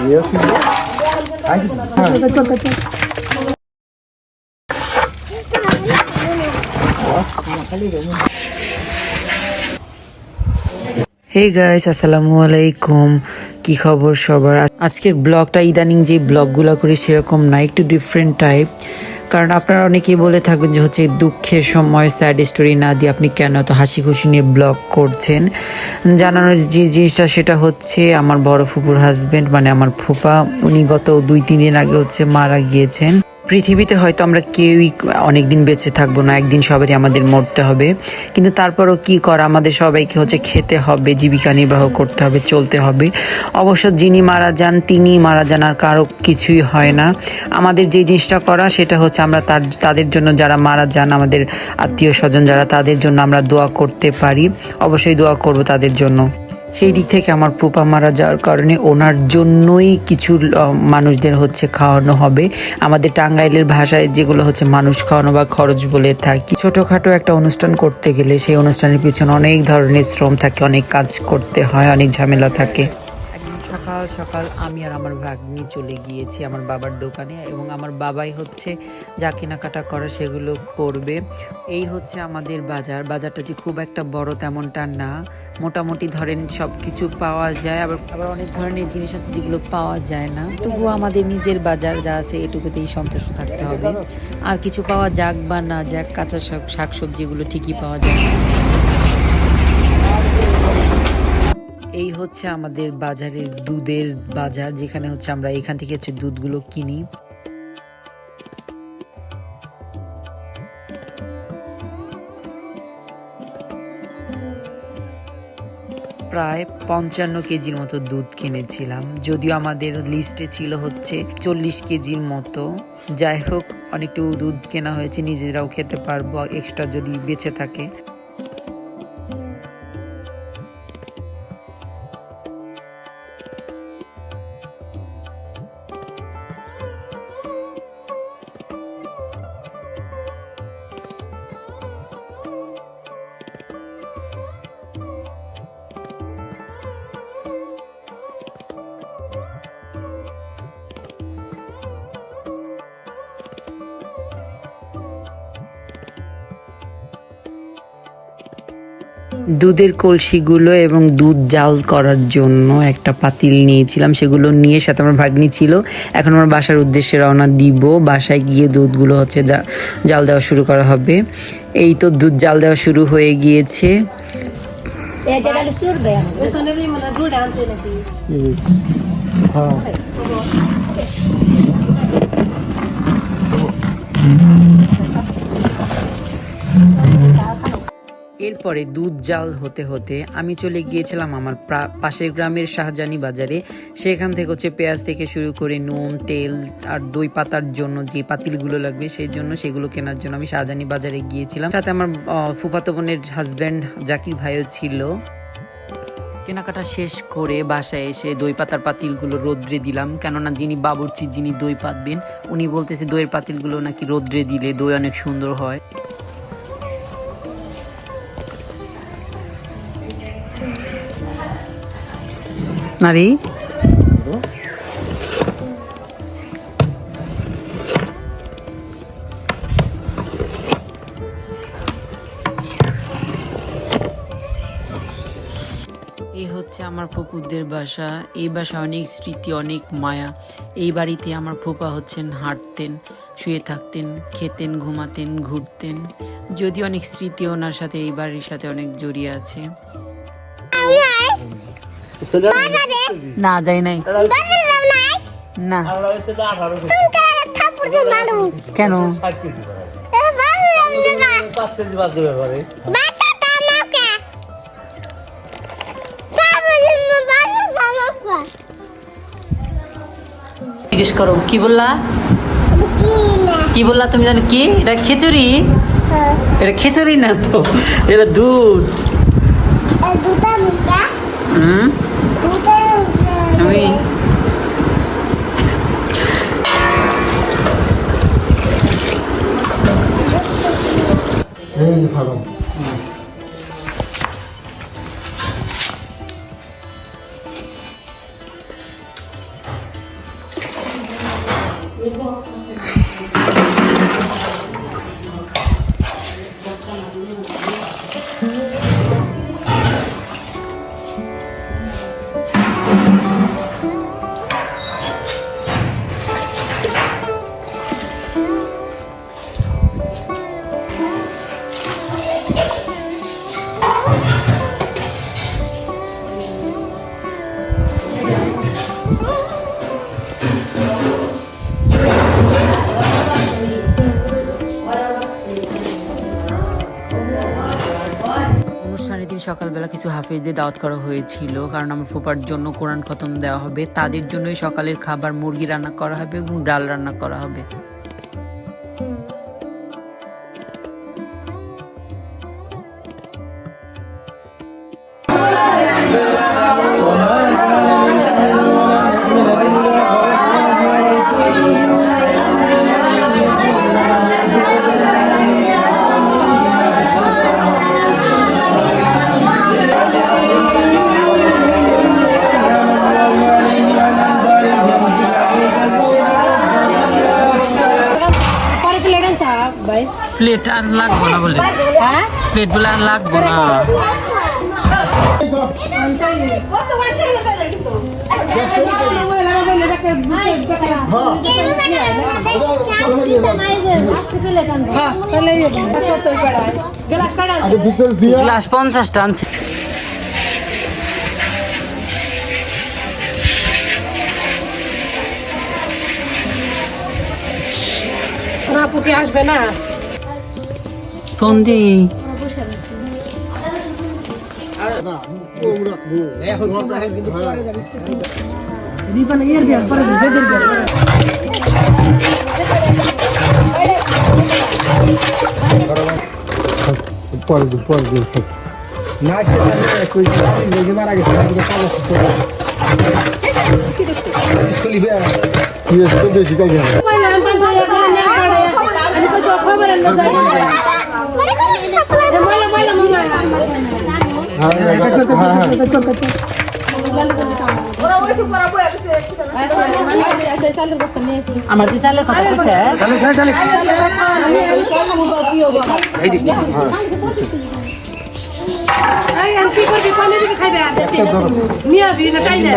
আমিও কিনবো hey guys আসসালামু আলাইকুম কি খবর সবার? আজকের ব্লগটা ইদানিং যে ব্লগগুলো করি সেরকম না, একটু ডিফারেন্ট টাইপ কারণ আপনারা অনেকেই বলে থাকবেন যে হচ্ছে দুঃখের সময় স্যাড স্টোরি না দিয়ে আপনি কেন এত হাসি খুশি নিয়ে ব্লগ করছেন? জানানোর যে জিনিসটা সেটা হচ্ছে আমার বড় ফুপুর হাজবেন্ড মানে আমার ফুপা, উনি গত দুই, তিন দিন আগে হচ্ছে মারা গিয়েছেন। পৃথিবীতে হয়তো আমরা কেউই অনেকদিন বেঁচে থাকব না, একদিন সবারই আমাদের মরতে হবে। কিন্তু তারপরও কি করা? আমাদের সবাইকে হচ্ছে খেতে হবে, জীবিকা নির্বাহ করতে হবে, চলতে হবে। অবশ্য যিনি মারা যান তিনি মারা যান আর কারও কিছুই হয় না। আমাদের যে জিনিসটা করা, সেটা হচ্ছে আমরা তার, তাদের জন্য যারা মারা যান, আমাদের আত্মীয় স্বজন যারা, তাদের জন্য আমরা দোয়া করতে পারি। অবশ্যই দোয়া করব তাদের জন্য। সেই দিক থেকে আমার পোপা মারা যাওয়ার কারণে ওনার জন্যই কিছু মানুষদের হচ্ছে খাওয়ানো হবে। আমাদের টাঙ্গাইলের ভাষায় যেগুলো হচ্ছে মানুষ খাওয়ানো বা খরচ বলে থাকি। ছোটোখাটো একটা অনুষ্ঠান করতে গেলে সেই অনুষ্ঠানের পিছনে অনেক ধরনের শ্রম থাকে, অনেক কাজ করতে হয়, অনেক ঝামেলা থাকে। সকাল সকাল আমি আর আমার ভাগ্নি চলে গিয়েছি আমার বাবার দোকানে এবং আমার বাবাই হচ্ছে যা কেনাকাটা করা সেগুলো করবে। এই হচ্ছে আমাদের বাজার। বাজারটা যে খুব একটা বড় তেমনটা না। মোটামুটি ধরেন সব কিছু পাওয়া যায়। আবার আবার অনেক ধরনের জিনিস আছে যেগুলো পাওয়া যায় না। তবুও আমাদের নিজের বাজার যা আছে এটুকুতেই সন্তুষ্ট থাকতে হবে। আর কিছু পাওয়া যাক বা না যাক, কাঁচা শাক শাকসবজিগুলো ঠিকই পাওয়া যায় এই হচ্ছে আমাদের বাজারের দুধের বাজার, যেখানে হচ্ছে আমরা এখান থেকে হচ্ছে দুধগুলো কিনি। প্রায় পঞ্চান্ন কেজির মতো দুধ কিনেছিলাম, যদিও আমাদের লিস্টে ছিল হচ্ছে চল্লিশ কেজির মতো। যাই হোক অনেকটু দুধ কেনা হয়েছে, নিজেরাও খেতে পারব এক্সট্রা যদি বেঁচে থাকে। দুধের কলসিগুলো এবং দুধ জাল করার জন্য একটা পাতিল নিয়েছিলাম। সেগুলো নিয়ে সাথে আমার ভাগ্নি ছিল। এখন আমার বাসার উদ্দেশ্যে রওনা দিব। বাসায় গিয়ে দুধগুলো হচ্ছে জাল দেওয়া শুরু করা হবে। এই তো দুধ জাল দেওয়া শুরু হয়ে গিয়েছে। হ্যাঁ। এরপরে দুধ জাল হতে হতে আমি চলে গিয়েছিলাম আমার পাশের গ্রামের শাহজানি বাজারে। সেখান থেকে হচ্ছে পেঁয়াজ থেকে শুরু করে নুন, তেল আর দই পাতার জন্য যে পাতিলগুলো লাগবে সেই জন্য সেগুলো কেনার জন্য আমি শাহজানি বাজারে গিয়েছিলাম। সাথে আমার ফুফাতো বোনের হাজব্যান্ড জাকির ভাইও ছিল। কেনাকাটা শেষ করে বাসায় এসে দই পাতার পাতিলগুলো রোদ্রে দিলাম। কেননা যিনি বাবুর্চি, যিনি দই পাতবেন, উনি বলতেছে দইয়ের পাতিলগুলো নাকি রোদ্রে দিলে দই অনেক সুন্দর হয়। নারী এই হচ্ছে আমার ফুপুরদের বাসা। এই বাসা অনেক স্মৃতি অনেক মায়া। এই বাড়িতে আমার ফুপা হচ্ছেন হাঁটতেন শুয়ে থাকতেন খেতেন ঘুমাতেন ঘুরতেন। যদি অনেক স্মৃতি ওনার সাথে এই বাড়ির সাথে অনেক জড়িয়ে আছে। না যাই নাই। না। কেন? জিজ্ঞেস করো কি বললা? কি বললা তুমি জানো কি? এটা খিচুড়ি? এটা খিচুড়ি না তো? এটা দুধ। হুম? আমি এই ভালো অনুষ্ঠানের দিন সকালবেলা কিছু হাফেজদের দাওয়াত করা হয়েছিল, কারণ আমার ফুপার জন্য কোরআন খতম দেওয়া হবে। তাদের জন্যই সকালের খাবার, মুরগি রান্না করা হবে এবং ডাল রান্না করা হবে। প্লেট ভাই প্লেট আর লাগবো না বলে। হ্যাঁ? প্লেট বলে আর লাগবো না। হ্যাঁ গ্লাস পঞ্চাশটা আনছি। রাপুটি আসবে না বিয়ার পরে পরে দিন না মারা গেছে আমার চালের কথা বলছে আমি কি করবি কোনে দিকে খাইবে মিয়া বি না কাই না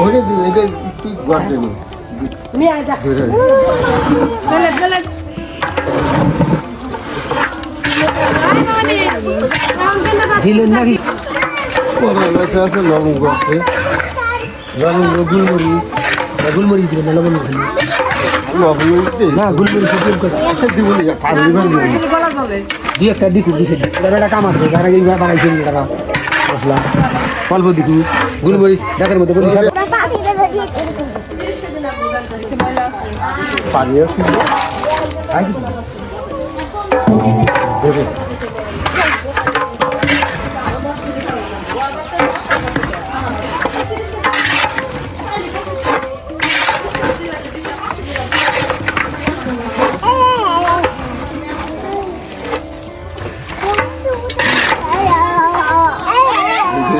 ওরে দিন এটা একটু গাড় দেন মিয়া যা ধরে গলে গলে ছিলেন নাকি আছে লবঙ্গ আছে লবঙ্গ গুলমরিচ গুলমরিচ দিবেন না লবঙ্গ না গুলমরিচ একটা দুই একটা দিকুন দিছে এটা কাম আছে যারা এই বানাইছেন তারা মশলা অল্প দিকু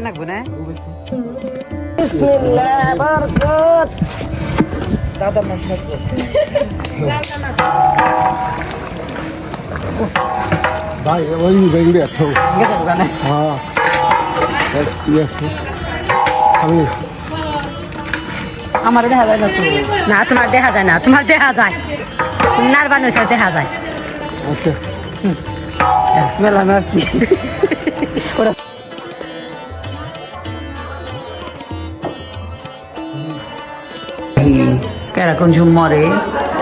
না ভাই ওই বেগুড়ি আছে। হ্যাঁ। আমি আমার দেখা যায় না তো। না তোমার দেখা যায় না। তোমার দেখা যায়। নার বানুষের দেখা যায়। আচ্ছা। মেলা মারছি। কেরা কোন মরে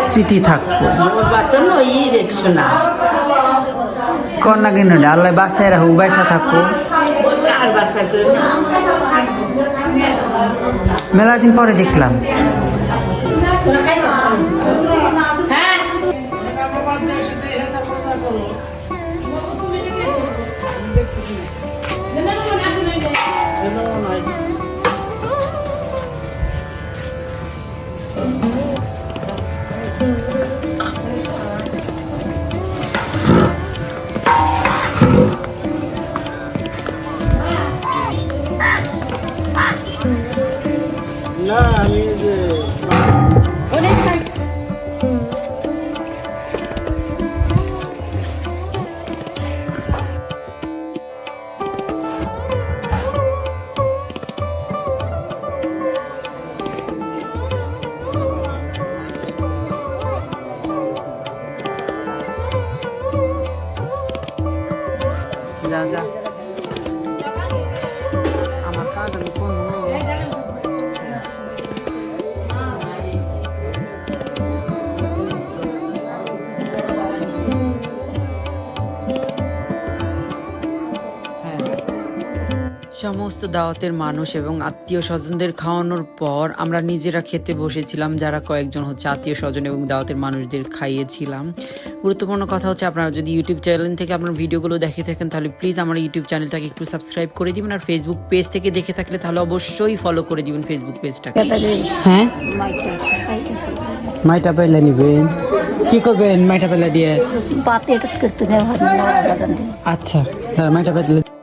স্মৃতি থাকব। কন্যা কিনে আল্লাহ বাসায় রাখো বাইসা থাকব। মেলা দিন পরে দেখলাম। সমস্ত দাওয়াতের মানুষ এবং আত্মীয় স্বজনদের খাওয়ানোর পর আমরা নিজেরা খেতে বসেছিলাম যারা কয়েকজন হচ্ছে আত্মীয় স্বজন এবং দাওয়াতের মানুষদের খাইয়েছিলাম। গুরুত্বপূর্ণ কথা হচ্ছে আপনারা যদি ইউটিউব চ্যানেল থেকে আপনার ভিডিওগুলো দেখে থাকেন তাহলে প্লিজ আমার ইউটিউব চ্যানেলটাকে একটু সাবস্ক্রাইব করে দিবেন আর ফেসবুক পেজ থেকে দেখে থাকলে তাহলে অবশ্যই ফলো করে দিবেন ফেসবুক পেজটাকে হ্যাঁ? মাইটা পেলে নিবেন কি করবেন মাইটা পেলে দিয়ে? নেওয়া হয় আচ্ছা মাইটা পেলে